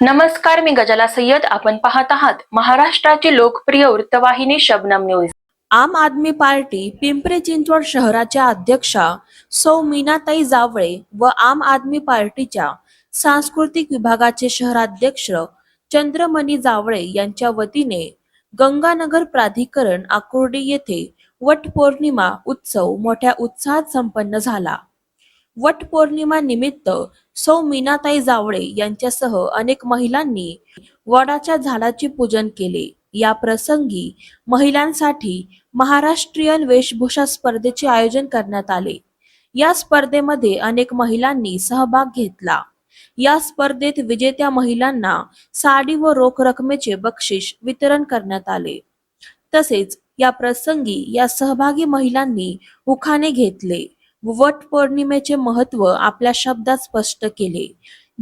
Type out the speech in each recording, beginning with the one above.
नमस्कार मी गजाला सय्यद. आपण पाहत आहात महाराष्ट्राची लोकप्रिय वृत्तवाहिनी शबनम न्यूज. आम आदमी पार्टी पिंपरी चिंचवड शहराच्या अध्यक्षा सौ मीनाताई जावळे व आम आदमी पार्टीच्या सांस्कृतिक विभागाचे शहराध्यक्ष चंद्रमणी जावळे यांच्या वतीने गंगानगर प्राधिकरण आकुर्डी येथे वटपौर्णिमा उत्सव मोठ्या उत्साहात संपन्न झाला. वटपौर्णिमा निमित्त सौ मीनाताई जावळे यांच्यासह अनेक महिलांनी वडाच्या झाडाचे पूजन केले. या प्रसंगी महिलांसाठी महाराष्ट्रीयन वेशभूषा स्पर्धेचे आयोजन करण्यात आले. या स्पर्धेमध्ये अनेक महिलांनी सहभाग घेतला. या स्पर्धेत विजेत्या महिलांना साडी व रोख रकमेचे बक्षीस वितरण करण्यात आले. तसेच या प्रसंगी या सहभागी महिलांनी उखाणे घेतले. वट पौर्णिमेचे महत्त्व आपल्या शब्दात स्पष्ट केले.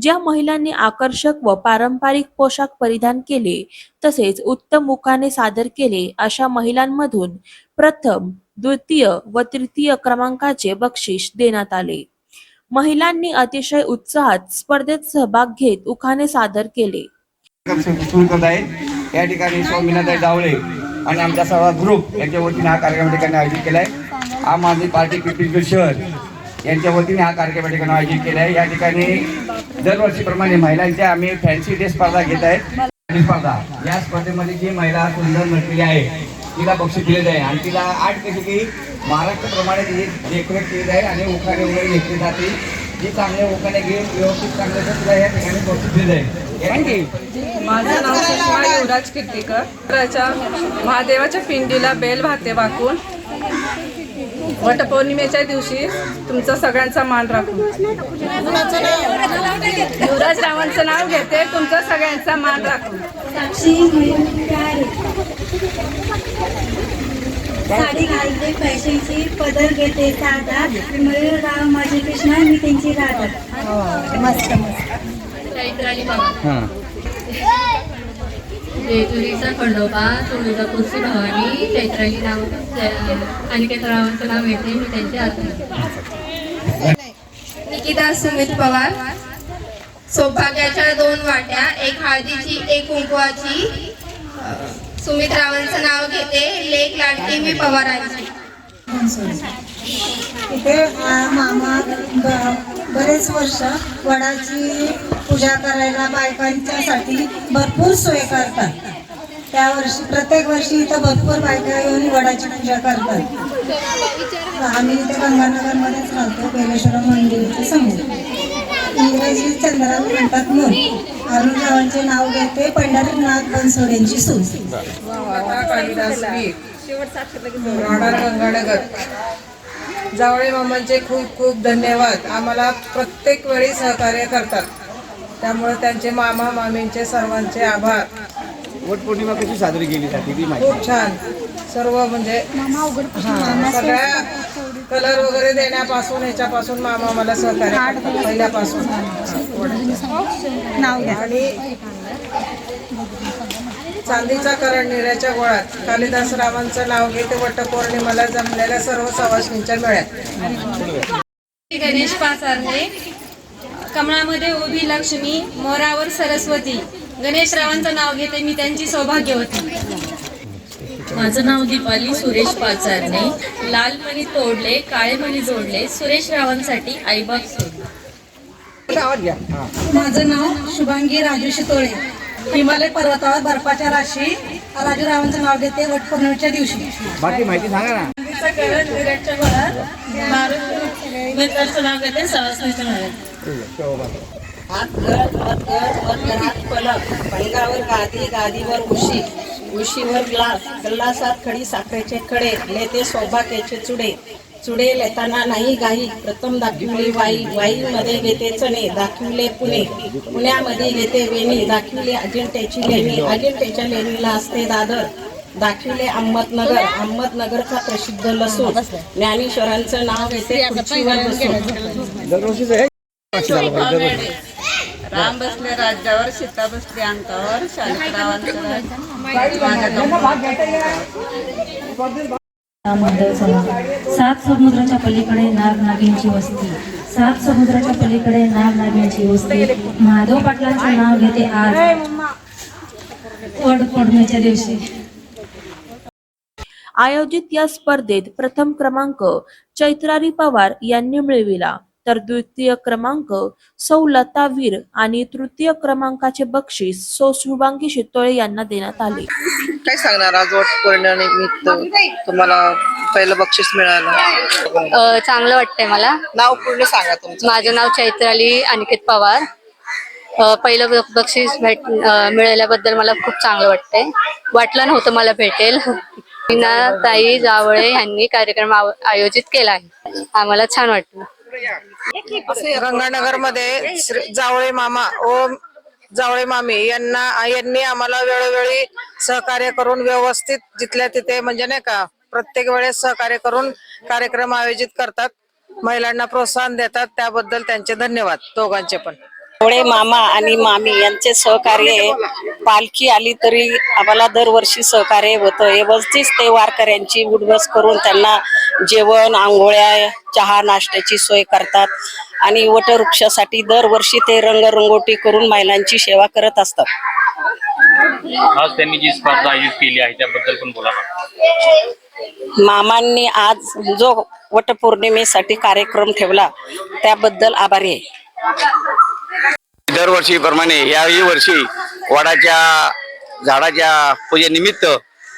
ज्या महिलांनी आकर्षक व पारंपरिक पोशाख परिधान केले तसेच उत्तम मुखाने सादर केले अशा महिलांमधून प्रथम द्वितीय व तृतीय क्रमांकाचे बक्षीस देण्यात आले. महिलांनी अतिशय उत्साहात स्पर्धेत सहभाग घेत उखाणे सादर केले. सुरू करत आहे. या ठिकाणी स्वामीनाथ जावळे आणि आमचा सर्व ग्रुप यांच्या वतीने हा कार्यक्रम ठिकाणी आयोजित केला आहे आम आदमी पार्टी पिंपरी शहर यांच्या वतीने हा कार्यक्रम या ठिकाणी आयोजित केला आहे. या ठिकाणी दरवर्षीप्रमाणे महिलांच्या आम्ही फॅन्सी डे स्पर्धा घेत आहेत. आणि स्पर्धा या स्पर्धेमध्ये जी महिला सुंदर नटलेली आहे तिला बक्षीस दिले आहे. आणि तिला आठ कशी की महाराष्ट्राप्रमाणे ती डेकोरेट केली आहे आणि उखाणे वगैरे घेतली जाते जी चांगले उखाणे घेऊन व्यवस्थित चांगले तर तिला या ठिकाणी बक्षीस दिले आहे. थँक्यू माझं नाव सुषमा युवराज किर्तीकर. महादेवाच्या पिंडीला बेल भाते वाकून वटपौर्णिमेच्या दिवशी तुमचा सगळ्यांचा मान राखून युवराज रावांचं नाव घेते तुमचा सगळ्यांचा मान प्यारे साडी घालते फॅशनची पदर घेते साधा. मयूर राव माझे कृष्णा मी त्यांची राधा मस्त मस्त. हां. जेजुरीचा खंडोबा तुळजापूरची भवानी चैत्राली नाव आणि रावांचं नाव येते मी त्यांच्या हातात निकिता सुमित पवार. सौभाग्याच्या दोन वाट्या एक हळदीची एक कुंकवाची. सुमित रावांचं नाव घेते लेख लाडकी मी पवारांची. इथे मामा ब- बरेच वर्ष वडाची पूजा करायला बायकांच्यासाठी भरपूर सोय करतात. त्या वर्षी प्रत्येक वर्षी इथं भरपूर बायका येऊन वडाची पूजा करतात. आम्ही इथे गंगानगरमध्येच राहतो बेलेश्वर मंदिरच्या समोर. इंग्रजी चंद्रा म्हणतात म्हणून अरुणरावांचे नाव घेते पंढरीनाथ बनसोडेंची सून. कालिदास गंगानगर. जावळे मामांचे खूप खूप धन्यवाद. आम्हाला प्रत्येक वेळी सहकार्य करतात. त्यामुळे त्यांचे मामा मामींचे सर्वांचे आभार. वटपौर्णिमा कशी साजरी केली जाते ती माहिती? खूप छान. सर्व म्हणजे हां, सगळ्या कलर वगैरे देण्यापासून ह्याच्यापासून मामा मला सहकार्य करतात पहिल्यापासून. आणि चांदीचा करण निऱ्याच्या गोळात कालिदास रावांचं नाव घेते वटपौर्णिमेला जमलेल्या सर्व सवासणींच्या मेळ्यात. गणेश पाचारणे कमळामध्ये उभी लक्ष्मी मोरावर सरस्वती. गणेश रावांचं नाव घेते मी त्यांची सौभाग्यवती. माझं नाव दीपाली सुरेश पाचारणे. लाल मणी तोडले काळे मणी जोडले. सुरेश रावांसाठी आईबाग सोडले माझं नाव शुभांगी राजू शितोळे. हिमालय पर्वतावर बर्फाच्या राशी राजूरावांचं नाव घेते वटपौर्णिमेच्या दिवशी. बाकी माहिती सांगा ना. नाव घेते सवासणीच्या मेळ्यात पडगावर गादी गादीवर उशी. उशीवर ग्लास गल्लासात खडी साखरेचे खडे लेते सौभाग्याचे चुडे. चुडे लेताना नाही गाई प्रथम दाखविले वाई वाईमध्ये घेते चणे दाखविले पुणे. पुण्यामध्ये घेते वेणी दाखविले अजिंठ्याची लेणी. अजिंठ्याच्या लेणीला असते दादर. दाखविले अहमदनगर. अहमदनगरचा प्रसिद्ध लसूण. ज्ञानेश्वरांचं नाव येते खुर्चीवर बसून. राम बसले राज्यावर सीता बसली अंकावर चला सात समुद्राच्या पलीकडे नाग नागिंची वस्ती. सात समुद्राच्या पलीकडे नाव लागण्याची वस्ती. महादेव पाटलांचं नाव घेते आज. वड पौर्णिमेच्या दिवशी. आयोजित या स्पर्धेत प्रथम क्रमांक चैत्रारी पवार यांनी मिळविला. तर द्वितीय क्रमांक सौ लता वीर आणि तृतीय क्रमांकाचे बक्षीस सौ शुभांगी शितोळे यांना देण्यात आले. काय सांगणार आज वट पौर्णिमेनिमित्त तुम्हाला पहिलं बक्षीस मिळालं? अ, चांगलं वाटतंय मला. नाव पूर्ण सांगा तुमचं. माझं नाव चैत्राली अनिकेत पवार. अ, पहिलं ब- बक्षीस भेट अ, मिळाल्याबद्दल मला खूप चांगलं वाटतंय. वाटलं नव्हतं मला भेटेल. मीना ताई जावळे यांनी कार्यक्रम आव- आयोजित केला आहे. आम्हाला छान वाटलं. गंगानगरमध्ये जावळे मामा ओम जावळे मामी यांना यांनी आम्हाला वेळोवेळी सहकार्य करून व्यवस्थित जिथल्या तिथे म्हणजे नाही का प्रत्येक वेळेस सहकार्य करून कार्यक्रम आयोजित करतात. महिलांना प्रोत्साहन देतात. त्याबद्दल त्यांचे धन्यवाद दोघांचे पण. थोडे मामा आणि मामी यांचे सहकार्य पालखी आली तरी आम्हाला दरवर्षी सहकार्य होतं. व्यवस्थित ते वारकऱ्यांची उडबस करून त्यांना जेवण आंघोळ्या चहा नाश्त्याची सोय करतात आणि वटवृक्षासाठी दरवर्षी ते रंगरंगोटी करून महिलांची सेवा करत असतात. आज त्यांनी जी स्पर्धा आयोजित केली आहे त्याबद्दल पण बोला मामांनी आज जो वटपौर्णिमेसाठी कार्यक्रम ठेवला त्याबद्दल आभारी आहे. दरवर्षीप्रमाणे याही वर्षी वडाच्या झाडाच्या पूजेनिमित्त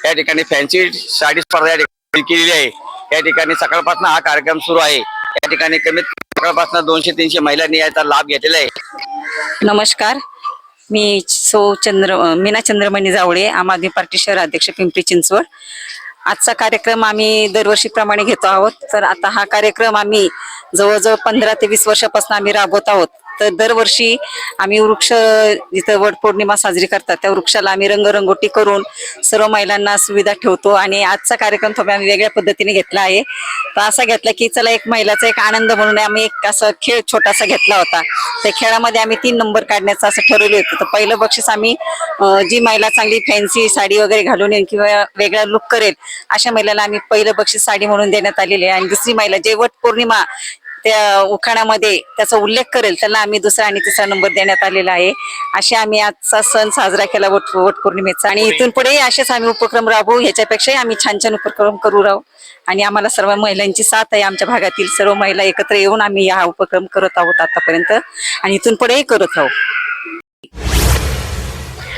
या ठिकाणी फॅन्सी साडी स्पर्धा या ठिकाणी केलेली आहे. या ठिकाणी सकाळपासून हा कार्यक्रम सुरू आहे. या ठिकाणी कमीत कमी सकाळपासून दोनशे तीनशे महिलांनी याचा लाभ घेतलेला आहे. नमस्कार. मी सौ चंद्र मीना चंद्रमणी जावळे आम आदमी पार्टी शहर अध्यक्ष पिंपरी चिंचवड. आजचा कार्यक्रम आम्ही दरवर्षीप्रमाणे घेतो आहोत. तर आता हा कार्यक्रम आम्ही जवळजवळ पंधरा ते वीस वर्षापासून आम्ही राबवत आहोत. तर दरवर्षी आम्ही वृक्ष जिथं वटपौर्णिमा साजरी करतात त्या वृक्षाला आम्ही रंगरंगोटी करून सर्व महिलांना सुविधा ठेवतो आणि आजचा कार्यक्रम थोडा आम्ही वेगळ्या पद्धतीने घेतला आहे. तर असा घेतला की चला एक महिलाचा एक आनंद म्हणून आम्ही एक असा खेळ छोटासा घेतला होता. त्या खेळामध्ये आम्ही तीन नंबर काढण्याचं असं ठरवलं होतं. तर पहिलं बक्षीस आम्ही जी महिला चांगली फॅन्सी साडी वगैरे घालून येईल किंवा वेगळा लुक करेल अशा महिलाला आम्ही पहिलं बक्षीस साडी म्हणून देण्यात आलेली आहे. आणि दुसरी महिला जे वट पौर्णिमा त्या उखाणामध्ये त्याचा उल्लेख करेल. त्याला आम्ही दुसरा आणि तिसरा नंबर देण्यात आलेला आहे. असे आम्ही आजचा सण साजरा केला वट वट पौर्णिमेचा आणि इथून पुढे असेच आम्ही उपक्रम राबवू. ह्याच्यापेक्षाही आम्ही छान छान उपक्रम करू राहू. आणि आम्हाला सर्व महिलांची साथ आहे. आमच्या भागातील सर्व महिला एकत्र येऊन आम्ही हा उपक्रम करत आहोत आतापर्यंत. आणि इथून पुढेही करत राहू.